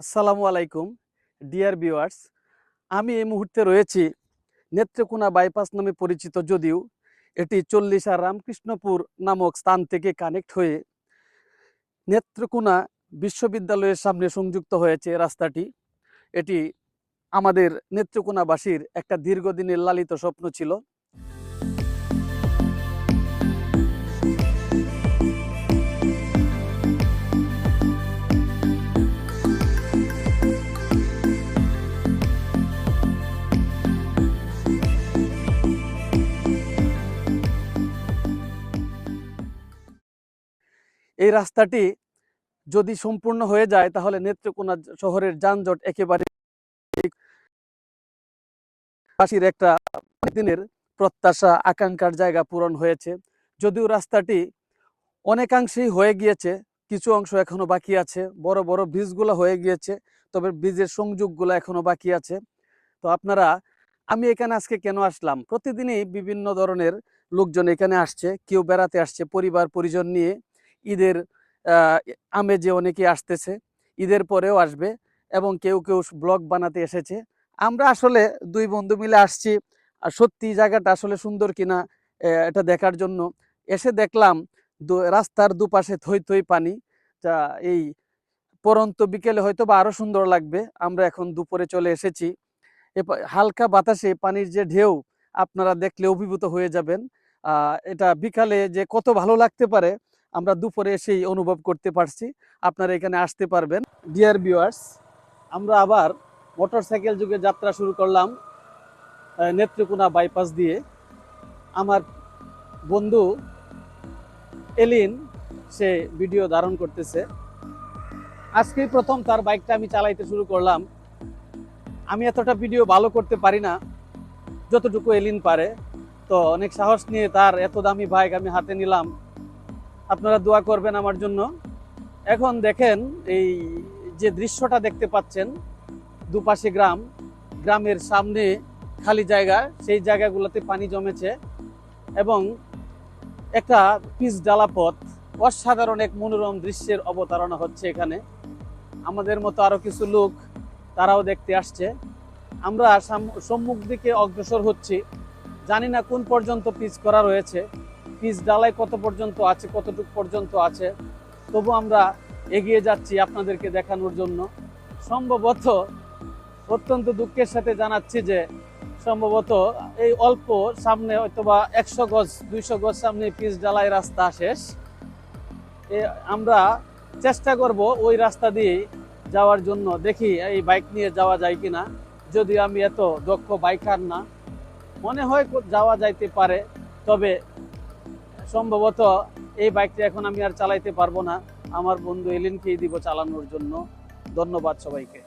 আসসালামু আলাইকুম, dear viewers. আমি এই মুহূর্তে রয়েছি নেত্রকোনা বাইপাস নামে পরিচিত যদিও এটি চল্লিশ রামকৃষ্ণপুর নামক স্থান থেকে কানেক্ট হয়ে নেত্রকোনা বিশ্ববিদ্যালয়ের সামনে সংযুক্ত হয়েছে রাস্তাটি। এটি আমাদের নেত্রকোনাবাসীর একটা দীর্ঘদিনের লালিত স্বপ্ন ছিল। এই রাস্তাটি যদি সম্পূর্ণ হয়ে যায়, তাহলে নেত্রকোনা শহরের যানজট একেবারে বাসীর একটা দিনের প্রত্যাশা, আকাঙ্ক্ষার জায়গা পূরণ হয়েছে। যদিও রাস্তাটি অনেকাংশেই হয়ে গিয়েছে, কিছু অংশ এখনও বাকি আছে, বড় বড় ব্রিজগুলো হয়ে গিয়েছে, তবে ব্রিজের সংযোগগুলো এখনও বাকি আছে। তো আপনারা, আমি এখানে আজকে কেন আসলাম? প্রতিদিনই বিভিন্ন ধরনের লোকজন এখানে আসছে, কেউ বেড়াতে আসছে পরিবার পরিজন নিয়ে। ঈদের আমেজে অনেকে আসতেছে, ঈদের পরেও আসবে এবং কেউ কেউ ব্লগ বানাতে এসেছে। আমরা আসলে দুই বন্ধু মিলে আসছি। আর সত্যি জায়গাটা আসলে সুন্দর কিনা এটা দেখার জন্য। এসে দেখলাম রাস্তার দুপাশে থই থই পানি। যা, এই পরন্ত বিকেলে হয়তো বা আরও সুন্দর লাগবে। আমরা এখন দুপুরে চলে এসেছি। হালকা বাতাসে পানির যে ঢেউ, আপনারা দেখলে অভিভূত হয়ে যাবেন। এটা বিকালে যে কত ভালো লাগতে পারে আমরা দুপুরে এসেই অনুভব করতে পারছি। আপনারা এখানে আসতে পারবেন। ডিয়ার ভিউয়ার্স আমরা আবার মোটরসাইকেল যুগে যাত্রা শুরু করলাম নেত্রকোনা বাইপাস দিয়ে। আমার বন্ধু এলিন, সে ভিডিও ধারণ করতেছে। আজকেই প্রথম তার বাইকটা আমি চালাইতে শুরু করলাম। আমি এতটা ভিডিও ভালো করতে পারি না, যতটুকু এলিন পারে। তো অনেক সাহস নিয়ে তার এত দামি বাইক আমি হাতে নিলাম। আপনারা দোয়া করবেন আমার জন্য। এখন দেখেন এই যে দৃশ্যটা দেখতে পাচ্ছেন, দুপাশে গ্রাম, গ্রামের সামনে খালি জায়গা, সেই জায়গাগুলোতে পানি জমেছে এবং একটা পিচ ডালা পথ, অসাধারণ এক মনোরম দৃশ্যের অবতারণা হচ্ছে এখানে। আমাদের মতো আরও কিছু লোক তারাও দেখতে আসছে। আমরা সাম- সম্মুখ দিকে অগ্রসর হচ্ছি। জানি না কোন পর্যন্ত পিচ করা রয়েছে। পিচ ডালাই কত পর্যন্ত আছে, কতটুকু পর্যন্ত আছে, তবু আমরা এগিয়ে যাচ্ছি আপনাদেরকে দেখানোর জন্য। সম্ভবত অত্যন্ত দুঃখের সাথে জানাচ্ছি যে সম্ভবত এই অল্প সামনে হয়তোবা একশো গজ, দুইশো গজ সামনে পিচ ডালাই রাস্তা শেষ। এ আমরা চেষ্টা করব ওই রাস্তা দিয়ে যাওয়ার জন্য। দেখি এই বাইক নিয়ে যাওয়া যায় কি না যদিও আমি এত দক্ষ বাইকার না। মনে হয় যাওয়া যাইতে পারে, তবে সম্ভবত এই বাইকটি এখন আমি আর চালাইতে পারব না। আমার বন্ধু এলিনকেই দিব চালানোর জন্য। ধন্যবাদ সবাইকে।